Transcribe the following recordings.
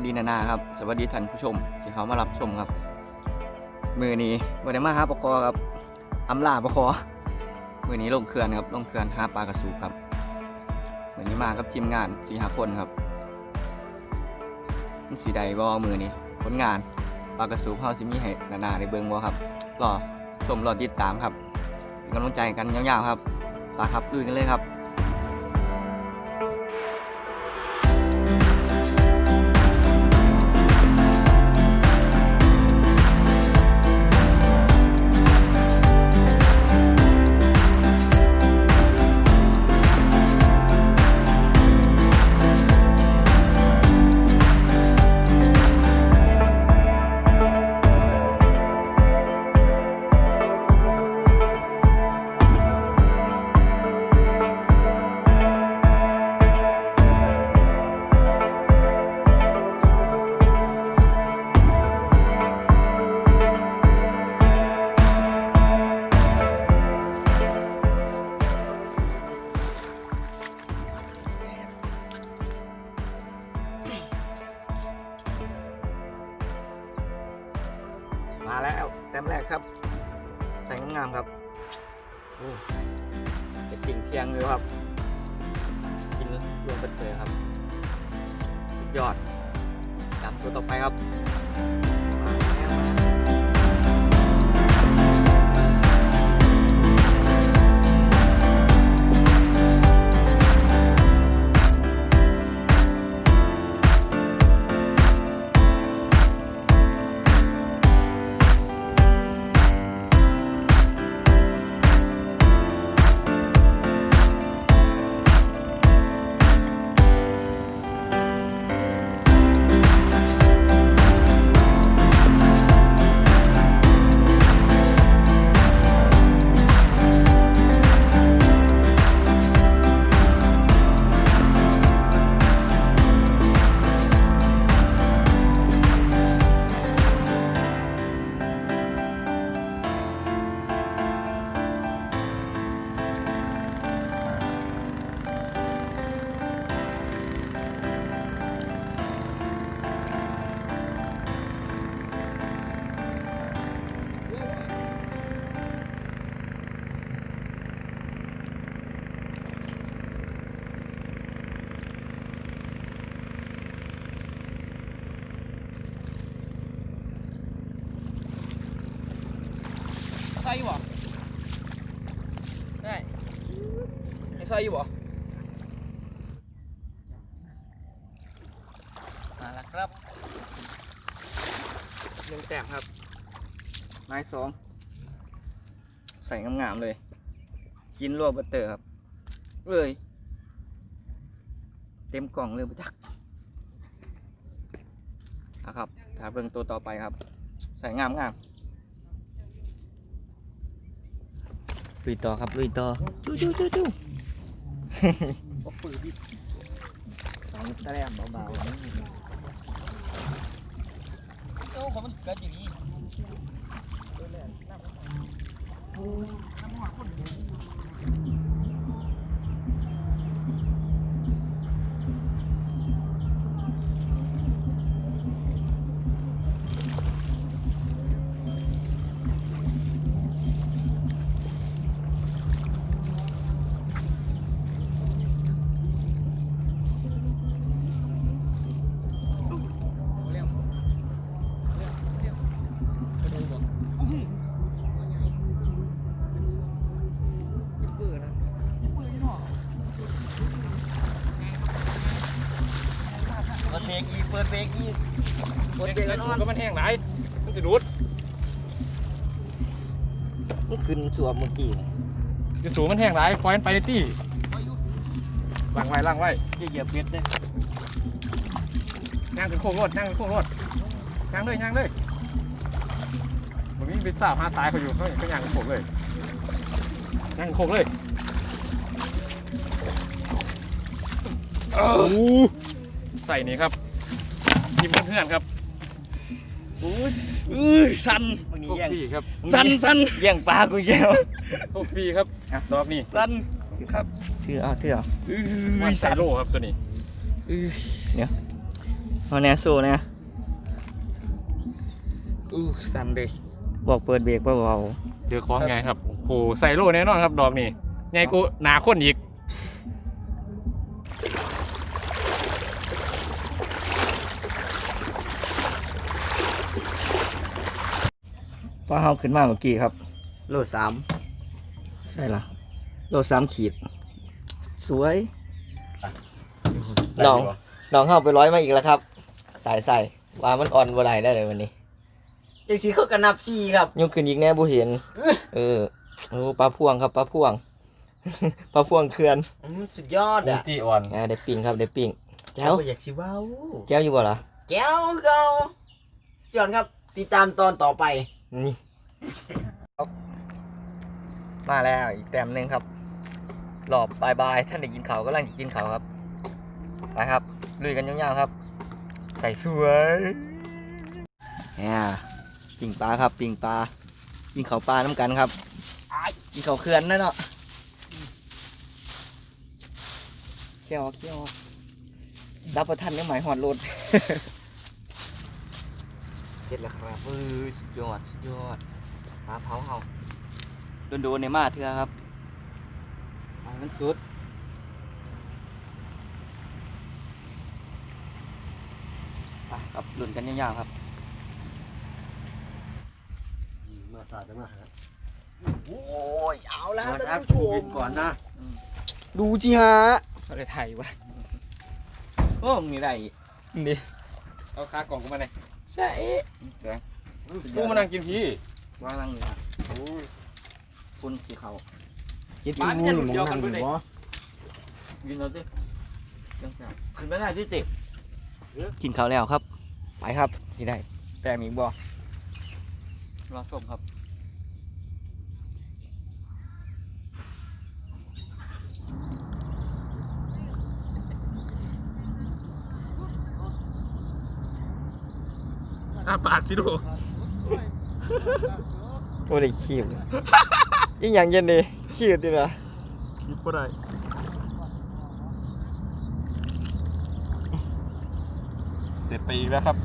นานาครับ สวัสดีท่านผู้ชม ที่เขามารับชมครับ มือนี้วันนี้มาหาปลาคอครับอำลาปลาคอมือนี้ลงเขื่อนครับลงเขื่อนหาปลากระสูครับมือนี้มากับทีมงานสี่ห้าคนครับมันสีใดบ่มือนี้ผลงานปลากระสูบเฮาสิมีให้นานาได้เบิ่งบ่ครับรอชมรอติดตามครับเป็นกำลังใจกันยาวๆครับไปครับดูกันเลยครับ ใส่งามๆครับเป็นสิ่งเทียงเลยครับกินรวมเป็นเลยครับสุดยอดตามตัวต่อไปครับ อยอยู่บ่ได้ไอ้ซอยอยู่บ่มาแล้วครับหนึ่งแต้มครับ ไม้สอง ใส่งามๆเลย กินรวบบัตเตอร์ครับเอ้ย เต็มกล่องเลยประจักนะครับถ้าเบิ่งตัวต่อไปครับ ใส่งามงาม ลุยต่อครับลุยต่อจู้จู้จู้จู้บ่ปืนดิสองแต้มเบาเอ้าของมันเกิดอย่างนี้เบรกอีกบนเด็กสูงก็มันแห้งหลายมันจะดูดมันขึ้นสวมเมื่อกี้จะสูงมันแห้งหลายปล่อยมันไปในที่ล่างไว้ล่างไว้จะเหยียบเบ็ดเลยย่างเป็นโค้งรถย่างเป็นโค้งรถย่างเลยย่างเลยผมมีเป็นสาวหาสายเขาอยู่เขาเขาย่างเป็นโค้งเลยย่างเป็นโค้งเลยโอ้โหใส่นี่ครับ ทีมเพื่อนๆครับอุ้ยอุ้ยสั่นมึงนี่พวกแย่งพี่ครับสั่นสั่นแย่งปลากูอีกแล้วพวกพี่ครับรอบนี้สั่นครับถือเอาถือเอาว่าใส่โลครับตัวนี้อื้อเดี๋ยวเอาแน่สู้นะอู้สั่นเลยบอกเปิดเบรกเบาเจอของไงครับโอ้โหใส่โลแน่นอนครับดอกนี่ใหญ่กูหนาข้นอีก ๆป้าเฮาขึ้นมาเมื่อกี้ครับ โลสามใช่ละโลสามขีด สวยน้องน้องเข้าไปร้อยมาอีกแล้วครับใส่ใส่ว่ามันอ่อนบ่ได้ได้เลยวันนี้จังสีเขากระนับซีครับยกขึ้นอีกแน่บุเห็น เออโอ้ปลาพ่วงครับปลาพ่วงปลาพ่วงเขื่อนอืมสุดยอดมูอะตี้อ่อนอ่าได้ปิ้งครับได้ปิ้งแก้วบ่อยากสิเว้าแก้วอยู่บ่ล่ะแก้วเก่าสุดยอดครับ ติดตามตอนต่อไป นี่มาแล้วอีกแต้มหนึ่งครับหลอบบายบายท่านได้กินเขาก็ลังกินเขาครับไปครับลุยกันยาวๆครับ ใส่สวยเนี่ยปิ่งปลาครับปิ่งปลาปิ่งเขาปลาน้ำกันครับกินเขาเขื่อนนั่นเนาะเขี้ยวเขี้ยวรับประทันได้ไหมหอดรถ ร็จแล้วครับเออสุดยอดสุดยอดปลาเผาเฮาโดนๆในมาเถื่อครับเอามันสุดไปครับหลุนกันยาวๆครับมาสาดจะมาหาโอ้ยเอาแล้วมาท่านอัพผู้โคชวิมดก่อนนะ ดูจิฮะเขาได้ไทยวะโอ้มีไรนี่เอาคากล่องกูมาเลย ใช่กูมานั่งกินพี่ว่าลังนี่ครับโอ้ยคุณสีเขาเย็ดบ้านเนี่ยหลุดเดียวกันเบิดเลยกินเราสิขึ้นไม่ได้ที่ติกินเขาวแล้วครับ ไปครับสิได้แต่มีบ่รอส้มครับ อาปาดสิดูโอ้ได้ขีบอีกอย่างเย็นดีขีบดีนะคิดบ่ได้เสร็จไปอีกแล้วครับ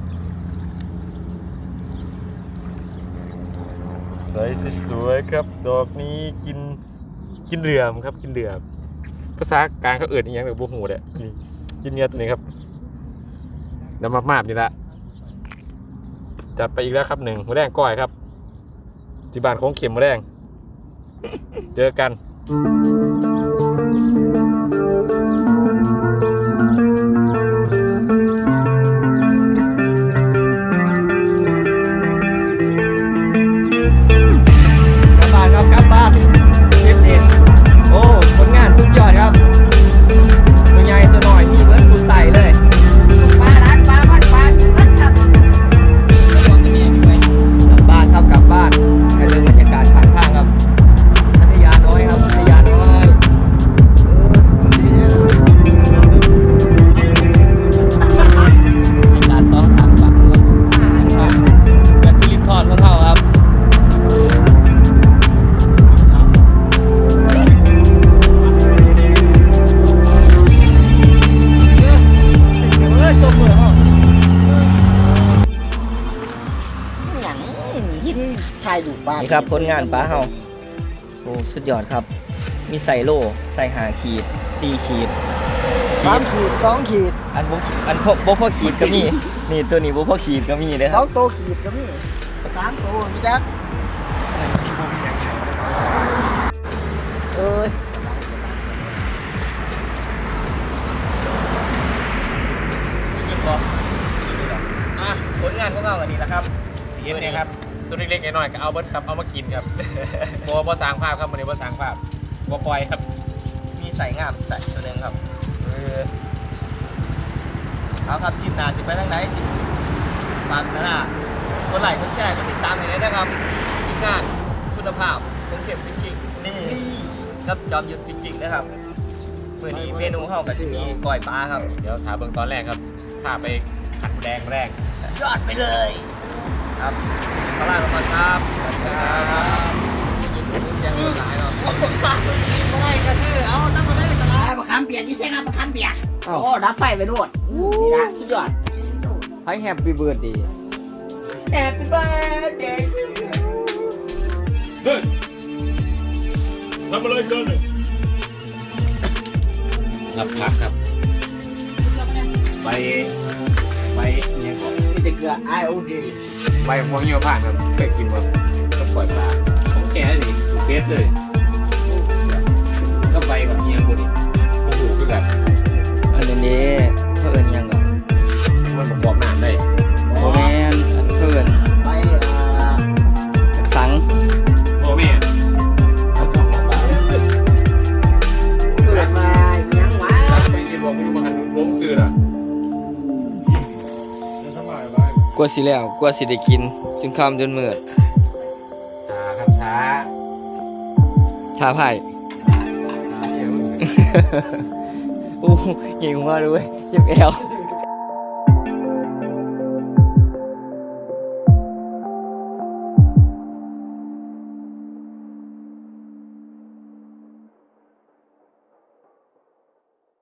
ใส่สวยๆครับ ดอกนี้กินกินเหลื่อมครับ กินเหลื่อมภาษากลางเขาเอิดอีกอย่างหนึ่งบูหูเนี่ยกินกินเนื้อตัวนี้ครับน้ำมากๆนี่ละ จัดไปอีกแล้วครับหนึ่งหัวแดงก้อยครับ ที่บ้านของเข็มหัวแดงเจอกัน นนี่ครับผลงานป้าเฮาโอ้สุดยอดครับ มีใส่โล่ใส่หาขีดสี่ขีดสามขีดสองขีดอันบุอันพบพ่อขีดก็มี นี่ตัวนี้บุพ่อขีดก็มีเลยคสรัอบ งตัวขีดก็มีสามตัวนี่จ้ะเอ้ยยิงบอกอะผลงานของเราวันนี้นะครับเห็นนี่ครับ ตัวเล็กๆน้อยๆก็เอาเบิดครับเอามากินครับบัวบัสร้างภาพครับวันนี้บัสร้างภาพบัวปล่อยครับ มีใส่งามใส่ตัวหนึงครับเออเอาครับทีมหนาสิไปทางไหนสิฝากนะนะกดไลค์กดแชร์กดติดตามให้ด้วยนะครับทีมงานคุณภาพคงเข็มฟิชชิ่งนี่ครับจอมยุทธฟิชชิ่งนะครับมื่อนี้เมนูเฮาก็จะมีก้อยปลาครับ เดี๋ยวถามเบื้องตอนแรกครับพาไปขันแดงแรก ยอดไปเลย ครับขอลาไปก่อนครับสวัสดีครับยังมีหลายเนาะอะไรก็ชื่อเอาตั้งมาได้ตลาดมะขามเปียกนี่ใช่ครับมะขามเปียกโอ้ดับไฟไปโดดนี่นะสุดยอดให้แฮปปี้เบิร์ดดี Happy birthday เฮ้ยทำอะไรกันรับพักครับ ไป ไปเนี่ยก่อนมีแต่เกลือ IOD ใบพวงเหี่ยวผ่านครับเคยกินมาก็ปล่อยปลาของแกนี่ถูกเฟสเลยก็ใบกับเหี่ยวพวกนี้โอ้โหคือกันอันนี้เขาเอิน สิแล้วกลัวสิได้กินจึงคำจนมืดช้าครับช้าท้าไพ่ช้าเดี๋ยว อู้เก่งมากเลยเว้ยเจ็บแอว